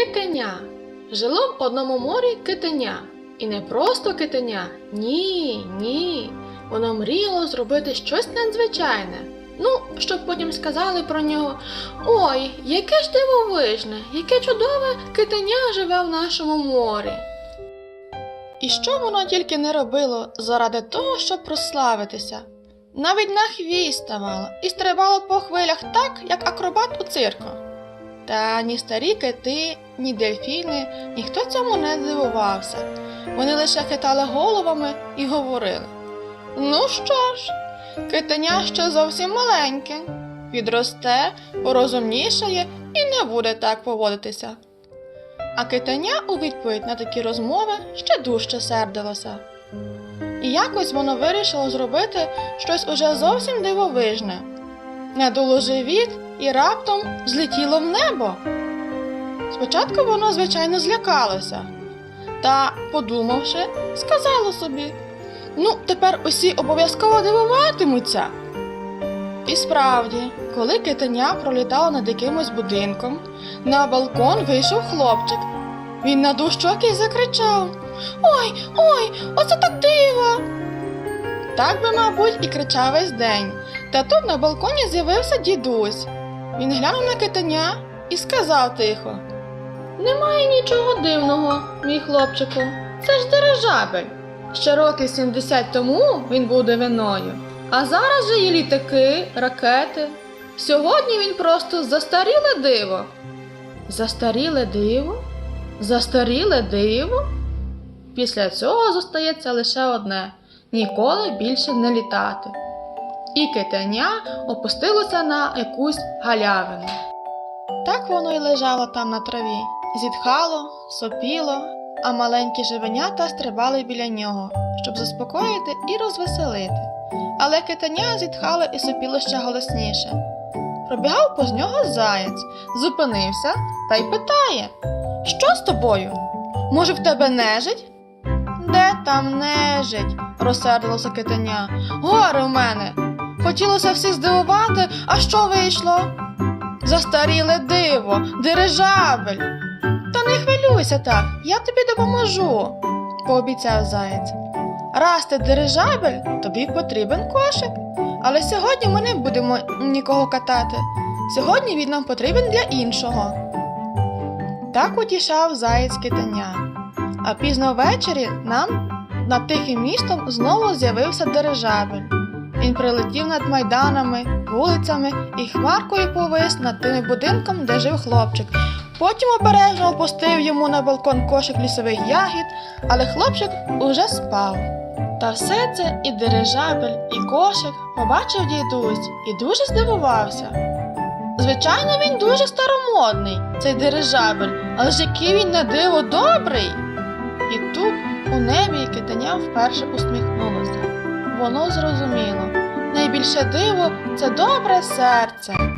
Китеня. Жило в одному морі китеня. І не просто китеня. Ні, ні. Воно мріяло зробити щось надзвичайне. Ну, щоб потім сказали про нього: Ой, яке ж дивовижне, яке чудове китеня живе в нашому морі. І що воно тільки не робило заради того, щоб прославитися? Навіть на хвіст ставало і стрибало по хвилях так, як акробат у цирку. Та ні старі кити, ні дельфіни, ніхто цьому не здивувався. Вони лише хитали головами і говорили: Ну що ж, китеня ще зовсім маленьке, підросте, порозумнішає і не буде так поводитися. А китеня у відповідь на такі розмови ще дужче сердилося. І якось воно вирішило зробити щось уже зовсім дивовижне. Надуло живіт і раптом злетіло в небо. Спочатку воно, звичайно, злякалося, та, подумавши, сказало собі: ну, тепер усі обов'язково дивуватимуться. І справді, коли китеня пролітало над якимось будинком, на балкон вийшов хлопчик. Він надув щоки і закричав: Ой, ой, оце так диво! Так би, мабуть, і кричав весь день. Та тут на балконі з'явився дідусь. Він глянув на китеня і сказав тихо: Немає нічого дивного, мій хлопчику. Це ж дирижабель. Ще років 70 тому він був дивиною, а зараз же є літаки, ракети. Сьогодні він просто застаріле диво. Застаріле диво? Застаріле диво? Після цього зостається лише одне ніколи більше не літати. І китеня опустилося на якусь галявину. Так воно й лежало там на траві, зітхало, сопіло, а маленькі живенята стрибали біля нього, щоб заспокоїти і розвеселити. Але китеня зітхало і сопіло ще голосніше. Пробігав поз нього заєць, зупинився та й питає: Що з тобою? Може, в тебе нежить? Де там нежить? розсердилося китеня. Горе в мене. Хотілося всіх здивувати, а що вийшло? Застаріле диво, дирижабель. Та не хвилюйся так, я тобі допоможу, пообіцяв заєць. Раз ти дирижабель, тобі потрібен кошик. Але сьогодні ми не будемо нікого катати. Сьогодні він нам потрібен для іншого. Так утішав заєць китеня. А пізно ввечері нам над тихим містом знову з'явився дирижабель. Він прилетів над майданами, вулицями і хмаркою повис над тим будинком, де жив хлопчик. Потім обережно опустив йому на балкон кошик лісових ягід, але хлопчик уже спав. Та все це і дирижабель, і кошик побачив дідусь і дуже здивувався. Звичайно, він дуже старомодний, цей дирижабель, але ж який він на диво добрий. І тут у небі китеня вперше усміхнулося. Воно зрозуміло. Найбільше диво це добре серце.